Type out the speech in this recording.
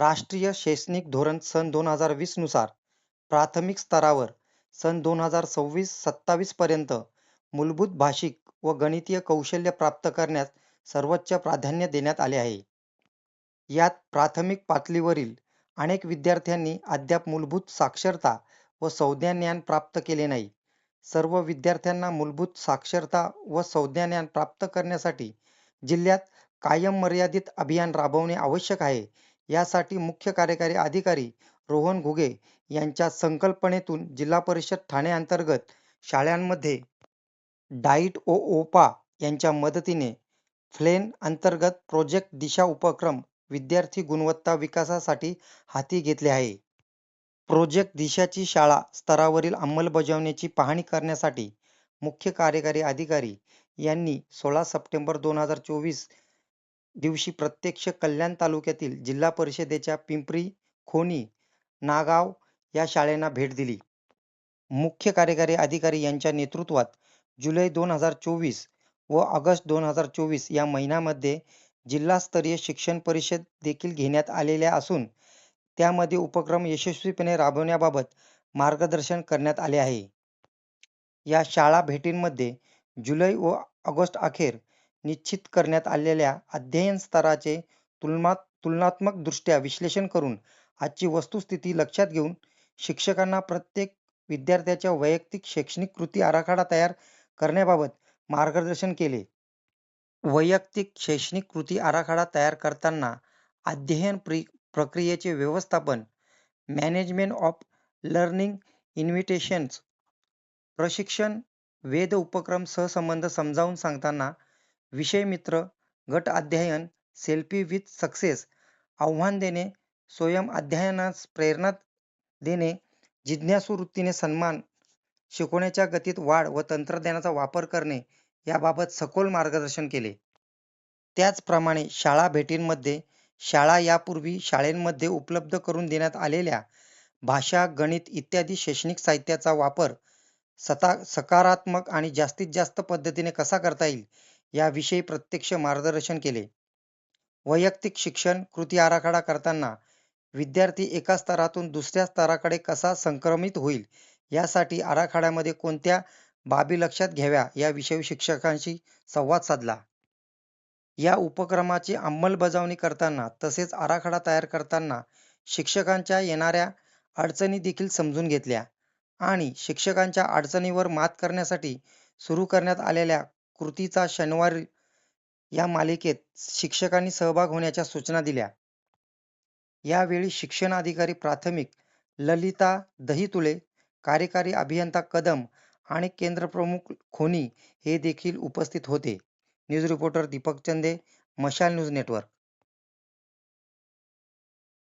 राष्ट्रीय शैक्षणिक धोरण सन दोन हजार वीसनुसार प्राथमिक स्तरावर सन दोन हजार सव्वीस सत्तावीस पर्यंत मूलभूत भाषिक व गणितीय कौशल्य प्राप्त करण्यास सर्वोच्च प्राधान्य देण्यात आले आहे. यात प्राथमिक पातळीवरील अनेक विद्यार्थ्यांनी अद्याप मूलभूत साक्षरता व संज्ञाज्ञान प्राप्त केले नाही. सर्व विद्यार्थ्यांना मूलभूत साक्षरता व संज्ञाज्ञान प्राप्त करण्यासाठी जिल्ह्यात कायम मर्यादित अभियान राबवणे आवश्यक आहे. यासाठी मुख्य कार्यकारी अधिकारी रोहन घुगे यांच्या संकल्पनेतून जिल्हा परिषद ठाणे अंतर्गत शाळांमध्ये डाईट ओ ओपा यांच्या मदतीने फ्लेन अंतर्गत प्रोजेक्ट दिशा उपक्रम विद्यार्थी गुणवत्ता विकासासाठी हाती घेतले आहे. प्रोजेक्ट दिशाची शाळा स्तरावरील अंमलबजावणीची पाहणी करण्यासाठी मुख्य कार्यकारी अधिकारी यांनी सोळा सप्टेंबर दोन हजार चोवीस दिवशी प्रत्यक्ष कल्याण तालुक्यातील जिल्हा परिषदेच्या पिंपरी खोनी नागाव या शाळांना भेट दिली. मुख्य कार्यकारी अधिकारी यांच्या नेतृत्वात जुलै दोन हजार चोवीस व ऑगस्ट दोन हजार चोवीस या महिन्यामध्ये जिल्हास्तरीय शिक्षण परिषद देखील घेण्यात आलेल्या असून त्यामध्ये उपक्रम यशस्वीपणे राबवण्याबाबत मार्गदर्शन करण्यात आले आहे. या शाळा भेटींमध्ये जुलै व ऑगस्ट अखेर निश्चित करण्यात आलेल्या अध्ययन स्तराचे तुलनात्मकदृष्ट्या विश्लेषण करून आजची वस्तुस्थिती लक्षात घेऊन शिक्षकांना प्रत्येक विद्यार्थ्याच्या वैयक्तिक शैक्षणिक कृती आराखडा तयार करण्याबाबत मार्गदर्शन केले. वैयक्तिक शैक्षणिक कृती आराखडा तयार करताना अध्ययन प्रक्रियेचे व्यवस्थापन, मॅनेजमेंट ऑफ लर्निंग इन्व्हिटेशन्स, प्रशिक्षण, वेद उपक्रम सहसंबंध समजावून सांगताना विषय मित्र, गट अध्ययन, सेल्फी विथ सक्सेस, आव्हान देणे, स्वयं अध्ययनास प्रेरणा देणे, जिज्ञासू वृत्तीने सन्मान, शिकवण्याच्या गतीत वाढ व तंत्रज्ञानाचा वापर करणे याबाबत सखोल मार्गदर्शन केले. त्याचप्रमाणे शाळा भेटींमध्ये शाळा यापूर्वी शाळेमध्ये उपलब्ध करून देण्यात आलेल्या भाषा, गणित इत्यादी शैक्षणिक साहित्याचा वापर सता सकारात्मक आणि जास्तीत जास्त पद्धतीने कसा करता येईल याविषयी प्रत्यक्ष मार्गदर्शन केले. वैयक्तिक शिक्षण कृती आराखडा करताना विद्यार्थी एका स्तरातून दुसऱ्या स्तराकडे कसा संक्रमित होईल यासाठी आराखड्यामध्ये कोणत्या बाबी लक्षात घ्याव्या याविषयी शिक्षकांशी संवाद साधला. या उपक्रमाची अंमलबजावणी करताना तसेच आराखडा तयार करताना शिक्षकांच्या येणाऱ्या अडचणी देखील समजून घेतल्या आणि शिक्षकांच्या अडचणीवर मात करण्यासाठी सुरू करण्यात आलेल्या कृतीचा शनिवार या मालिकेत शिक्षकांनी सहभाग होण्याच्या सूचना दिल्या. यावेळी शिक्षण अधिकारी प्राथमिक ललिता दहितुले, कार्यकारी अभियंता कदम आणि केंद्रप्रमुख खोनी हे देखील उपस्थित होते. न्यूज रिपोर्टर दीपक चंदे, मशाल न्यूज नेटवर्क